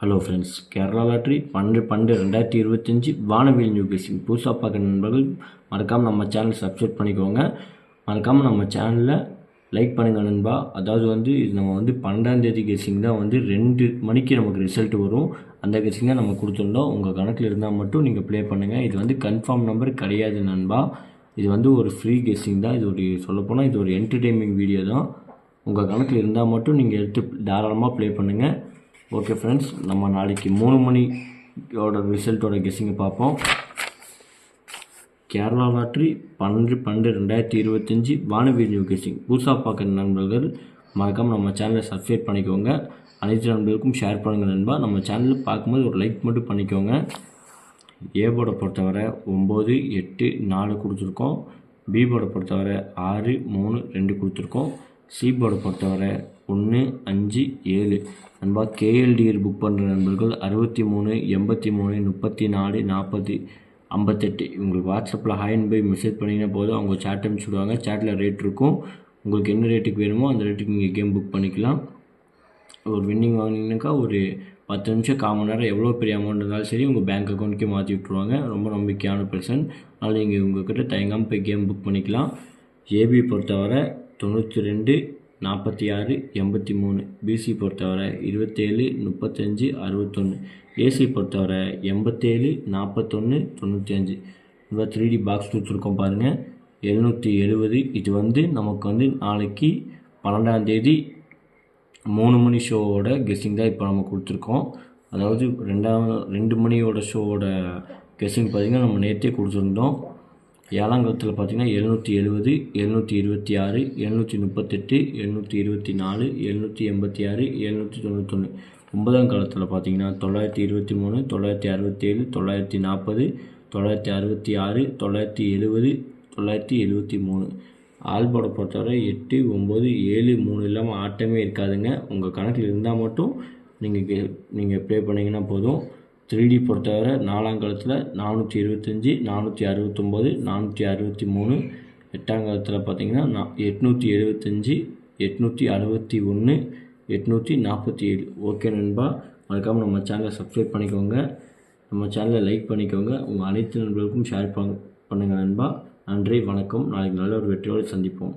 Hello friends Kerala lottery பன்னெண்டு பன்னெண்டு ரெண்டாயிரத்தி இருபத்தஞ்சி வானவில் நியூ பேசிங் புதுசாக பார்க்குற நண்பர்கள் மறக்காமல் நம்ம சேனல் சப்ஸ்கிரைப் பண்ணிக்கோங்க. மறக்காமல் நம்ம சேனலில் லைக் பண்ணுங்கள் நண்பா. அதாவது வந்து இது நம்ம வந்து பன்னெண்டாந்தேதி கேசிங் தான் வந்து ரெண்டு மணிக்கு நமக்கு ரிசல்ட் வரும். அந்த கேசிங் தான் நம்ம கொடுத்துருந்தோம். உங்கள் கணக்கில் இருந்தால் மட்டும் நீங்கள் ப்ளே பண்ணுங்கள் இது வந்து கன்ஃபார்ம் நம்பர் கிடையாது நண்பா. இது வந்து ஒரு ஃப்ரீ கெஸ்ஸிங் தான். இது ஒரு சொல்லப்போனால் இது ஒரு என்டர்டெயின்மெண்ட் வீடியோ தான். உங்கள் கணக்கில் இருந்தால் மட்டும் நீங்கள் எடுத்து தாராளமாக ப்ளே பண்ணுங்கள் ஓகே ஃப்ரெண்ட்ஸ் நம்ம நாளைக்கு மூணு மணியோட ரிசல்ட்டோட கெஸ்ஸிங்கை பார்ப்போம். கேரளா லாட்ரி பன்னெண்டு பன்னெண்டு ரெண்டாயிரத்தி இருபத்தஞ்சி வானவீர் நியூ கெஸ்ஸிங் புதுசாக பார்க்குற நண்பர்கள் மறக்காமல் நம்ம சேனலை சப்ஸ்கிரைப் பண்ணிக்கோங்க. அனைத்து நண்பர்களுக்கும் ஷேர் பண்ணுங்கள் நண்பா. நம்ம சேனலில் பார்க்கும்போது ஒரு லைக் மட்டும் பண்ணிக்கோங்க. ஏபோட பொறுத்தவரை ஒம்பது எட்டு நாலு கொடுத்துருக்கோம். பி போர்டை பொறுத்தவரை ஆறு மூணு ரெண்டு கொடுத்துருக்கோம். சி போர்டை பொறுத்தவரை ஒன்று அஞ்சு ஏழு. நண்பா கேஎல்டிஆர் புக் பண்ணுற நண்பர்கள் அறுபத்தி மூணு எண்பத்தி மூணு முப்பத்தி நாலு நாற்பது ஐம்பத்தெட்டு. உங்களுக்கு வாட்ஸ்அப்பில் ஹாயின் போய் மெசேஜ் பண்ணிங்கன்னா போதும். அவங்க சேட் அனுப்பிச்சுடுவாங்க சேட்டில் ரேட் இருக்கும். உங்களுக்கு என்ன ரேட்டுக்கு வேணுமோ அந்த ரேட்டுக்கு நீங்கள் கேம் புக் பண்ணிக்கலாம். ஒரு வின்னிங் வாங்கினீங்கனாக்கா ஒரு பத்து நிமிஷம் கால் மணி நேரம் எவ்வளோ பெரிய அமௌண்ட் இருந்தாலும் சரி உங்கள் பேங்க் அக்கௌண்ட்க்கே மாற்றி விட்ருவாங்க ரொம்ப நம்பிக்கையான பர்சன் அதனால் நீங்கள் உங்கள்கிட்ட தயங்காமல் போய் கேம் புக் பண்ணிக்கலாம். ஏபி பொறுத்தவரை தொண்ணூற்றி ரெண்டு நாற்பத்தி ஆறு எண்பத்தி மூணு. பிசி பொறுத்தவரை இருபத்தேழு முப்பத்தஞ்சு அறுபத்தொன்று ஏசி பொறுத்தவரை எண்பத்தேழு நாற்பத்தொன்று தொண்ணூற்றி அஞ்சு. இவ்வளோ த்ரீ டி பாக்ஸ் கொடுத்துருக்கோம் பாருங்கள் எழுநூற்றி எழுபது இது வந்து நமக்கு வந்து நாளைக்கு பன்னெண்டாந்தேதி மூணு மணி ஷோவோட கெஸ்ஸிங் தான் இப்போ நம்ம கொடுத்துருக்கோம். அதாவது ரெண்டாவது ரெண்டு மணியோட ஷோவோட கெஸ்ஸிங் பார்த்திங்கன்னா நம்ம நேற்றே கொடுத்துருந்தோம். ஏழாங்கத்தில் பார்த்திங்கன்னா எழுநூற்றி எழுபது எழுநூற்றி இருபத்தி ஆறு எழுநூற்றி முப்பத்தெட்டு எழுநூற்றி இருபத்தி நாலு எழுநூற்றி எண்பத்தி ஆறு எழுநூற்றி தொண்ணூத்தொன்று ஒன்பதாம் காலத்தில் பார்த்திங்கன்னா தொள்ளாயிரத்தி இருபத்தி மூணு தொள்ளாயிரத்தி அறுபத்தேழு தொள்ளாயிரத்தி நாற்பது தொள்ளாயிரத்தி அறுபத்தி ஆறு தொள்ளாயிரத்தி எழுபது தொள்ளாயிரத்தி எழுபத்தி மூணு. ஆல்போர்டை பொறுத்தவரை எட்டு ஒம்பது ஏழு மூணு இல்லாமல் ஆட்டமே இருக்காதுங்க. உங்கள் கணக்கில் இருந்தால் மட்டும் நீங்கள் நீங்கள் ப்ளே பண்ணிங்கன்னா போதும். த்ரீ டி பொறுத்தவரை நாலாங்கலத்தில் நானூற்றி இருபத்தஞ்சி நானூற்றி அறுபத்தொம்போது நானூற்றி அறுபத்தி மூணு. எட்டாங்கலத்தில் பார்த்திங்கன்னா பார்த்தீங்கன்னா நான் எட்நூற்றி எழுபத்தஞ்சி எட்நூற்றி அறுபத்தி ஒன்று எட்நூற்றி நாற்பத்தி ஏழு. ஓகே நண்பா மறக்காமல் நம்ம சேனலை சப்ஸ்கிரைப் பண்ணிக்கோங்க. நம்ம சேனலை லைக் பண்ணிக்கோங்க. உங்கள் அனைத்து நண்பர்களுக்கும் ஷேர் பண்ணுங்கள் நண்பா. நன்றி வணக்கம். நாளைக்கு நல்ல ஒரு வெற்றியோடு சந்திப்போம்.